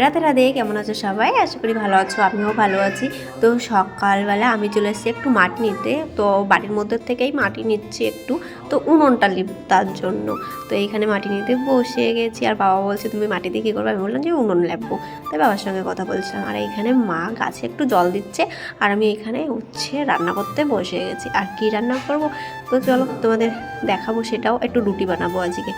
রাতে রাতে কেমন আছো সবাই? আশা করি ভালো আছো, আমিও ভালো আছি। তো সকালবেলা আমি চলে এসেছি একটু মাটি নিতে, তো বাড়ির মধ্যে থেকেই মাটি নিচ্ছি একটু, তো উনুনটা তার জন্য। তো এইখানে মাটি নিতে বসে গেছি, আর বাবা বলছে, তুমি মাটি দিয়ে কী করবে? আমি বললাম যে, উনুন লেপবো। তাই বাবার সঙ্গে কথা বলছিলাম আর এইখানে মা গাছে একটু জল দিচ্ছে, আর আমি এখানে উচ্ছে রান্না করতে বসে গেছি। আর কি রান্না করব? তো চলো, তোমাদের দেখাবো সেটাও, একটু রুটি বানাবো আজকে।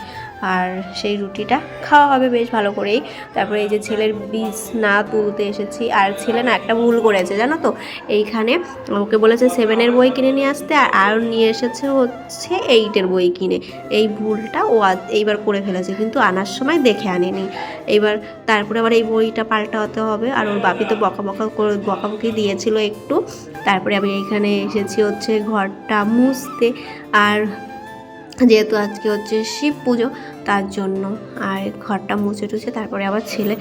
আর সেই রুটিটা খাওয়া হবে বেশ ভালো করেই। তারপরে এই যে ছেলের বীজ না তুলতে এসেছি। আর ছেলে না একটা ভুল করেছে, জানো তো? এইখানে ওকে বলেছে সেভেনের বই কিনে নিয়ে আসতে, আর আর নিয়ে এসেছে হচ্ছে এইটের বই কিনে। এই ভুলটা ও এইবার করে ফেলেছে, কিন্তু আনার সময় দেখে আনেনি। এইবার তারপরে আবার এই বইটা পাল্টাতে হবে, আর ওর বাপি তো বকা বকা করে বকাবকি দিয়েছিল একটু। তারপরে আমি এইখানে এসেছি হচ্ছে ঘরটা মুছতে, আর যেহেতু আজকে হচ্ছে শিব পুজো, তার জন্য আর ঘরটা মুছে টুছে তারপরে আবার ছেলে,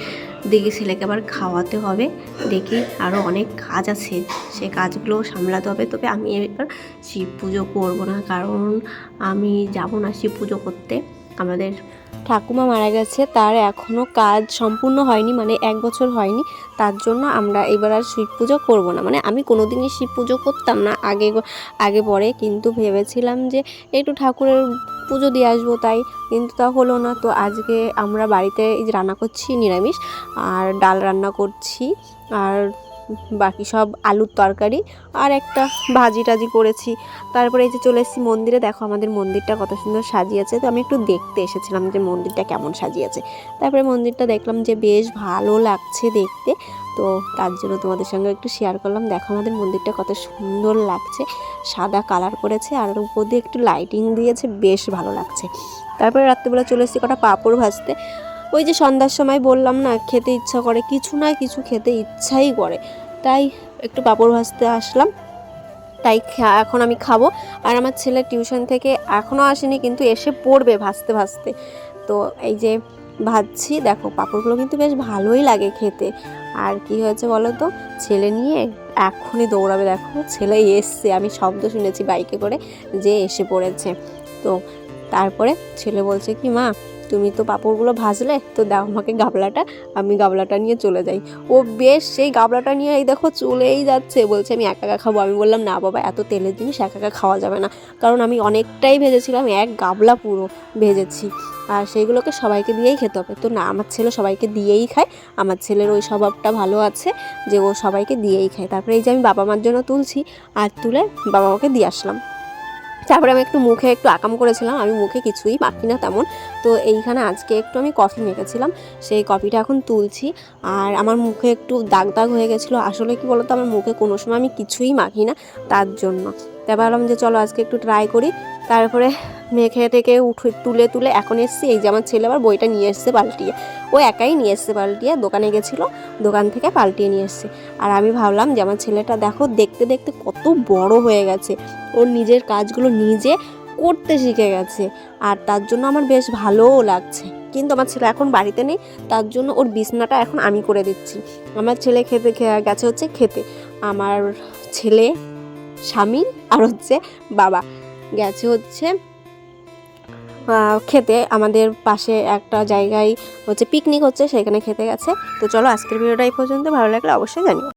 দেখি ছেলেকে আবার খাওয়াতে হবে। দেখি আরও অনেক কাজ আছে, সে কাজগুলো সামলাতে হবে। তবে আমি এবার শিব পুজো করব না, কারণ আমি যাব না শিব পুজো করতে। আমাদের ঠাকুমা মারা গেছে, তার এখনও কাজ সম্পূর্ণ হয়নি মানে এক বছর হয়নি। তার জন্য আমরা এবার আর শিব পুজো করব না। মানে আমি কোনো দিনই শিব পুজো করতাম না, আগে আগে পরে। কিন্তু ভেবেছিলাম যে একটু ঠাকুরের পুজো দিয়ে আসব তাই, কিন্তু তা হলো না। তো আজকে আমরা বাড়িতে এই যে রান্না করছি নিরামিষ, আর ডাল রান্না করছি। আর বাকি সব আলুর তরকারি আর একটা ভাজি টাজি করেছি। তারপরে এই যে চলে এসেছি মন্দিরে। দেখো আমাদের মন্দিরটা কত সুন্দর সাজিয়েছে। তো আমি একটু দেখতে এসেছিলাম যে মন্দিরটা কেমন সাজিয়েছে। তারপরে মন্দিরটা দেখলাম যে বেশ ভালো লাগছে দেখতে। তো তার জন্য তোমাদের সঙ্গে একটু শেয়ার করলাম। দেখো আমাদের মন্দিরটা কত সুন্দর লাগছে। সাদা কালার করেছে আর উপর দিয়ে একটু লাইটিং দিয়েছে। বেশ ভালো লাগছে। তারপরে রাত্রিবেলা চলে এসেছি কটা পাঁপড় ভাজতে। ওই যে সন্ধ্যার সময় বললাম না, খেতে ইচ্ছা করে। কিছু না, কিছু খেতে ইচ্ছাই করে। তাই একটু পাঁপড় ভাজতে আসলাম। তাই এখন আমি খাব। আর আমার ছেলে টিউশন থেকে এখনও আসেনি, কিন্তু এসে পড়বে ভাজতে ভাজতে। তো এই যে ভাজছি, দেখো পাঁপড়গুলো কিন্তু বেশ ভালোই লাগে খেতে। আর কি হয়েছে বলো তো? ছেলে নিয়ে এখনই দৌড়াবে, দেখো। ছেলে এসছে, আমি শব্দ শুনেছি বাইকে করে যে এসে পড়েছে। তো তারপরে ছেলে বলছে কি, মা তুমি তো পাঁপড়গুলো ভাজলে, তো দাও আমাকে গাবলাটা, আমি গাবলাটা নিয়ে চলে যাই। ও বেশ, সেই গাবলাটা নিয়ে এই দেখো চলেই যাচ্ছে। বলছে, আমি একা একা খাব। আমি বললাম, না বাবা, এত তেলের জিনিস একা একা খাওয়া যাবে না। কারণ আমি অনেকটাই ভেজেছিলাম, এক গাবলা পুরো ভেজেছি। আর সেইগুলোকে সবাইকে দিয়েই খেতে হবে। তো না, আমার ছেলে সবাইকে দিয়েই খায়। আমার ছেলের ওই স্বভাবটা ভালো আছে যে, ও সবাইকে দিয়েই খায়। তারপরে এই যে আমি বাবা মার জন্য তুলছি, আর তুলে বাবা মাকে দিয়ে আসলাম। তারপরে আমি একটু মুখে একটু আকাম করেছিলাম, আমি মুখে কিছুই মাখি না তেমন। তো এইখানে আজকে একটু আমি কফি মেখেছিলাম, সেই কফিটা এখন তুলছি। আর আমার মুখে একটু দাগ দাগ হয়ে গেছিল, আসলে কি বলতো, আমার মুখে কোনো সময় আমি কিছুই মাখি না, তার জন্য। তারপর ভাবলাম যে চলো আজকে একটু ট্রাই করি। তারপরে মেখে থেকে উঠে তুলে তুলে এখন এসছি। এই যে আমার ছেলে আবার বইটা নিয়ে এসছে পাল্টিয়ে। ও একাই নিয়ে এসছে পাল্টিয়ে, দোকানে গেছিল, দোকান থেকে পাল্টিয়ে নিয়ে এসছে। আর আমি ভাবলাম যে আমার ছেলেটা দেখো, দেখতে দেখতে কত বড় হয়ে গেছে। ওর নিজের কাজগুলো নিজে করতে শিখে গেছে। আর তার জন্য আমার বেশ ভালোও লাগছে। কিন্তু আমার ছেলে এখন বাড়িতে নেই, তার জন্য ওর বিছনাটা এখন আমি করে দিচ্ছি। আমার ছেলে খেতে গেছে হচ্ছে খেতে। আমার ছেলে, স্বামী আর হচ্ছে বাবা। গেছে হচ্ছে খেতে। আমাদের পাশে একটা জায়গায় হচ্ছে পিকনিক হচ্ছে, সেখানে খেতে গেছে। তো চলো আজকের ভিডিওটা এই পর্যন্ত। ভালো লাগলে অবশ্যই জানিও।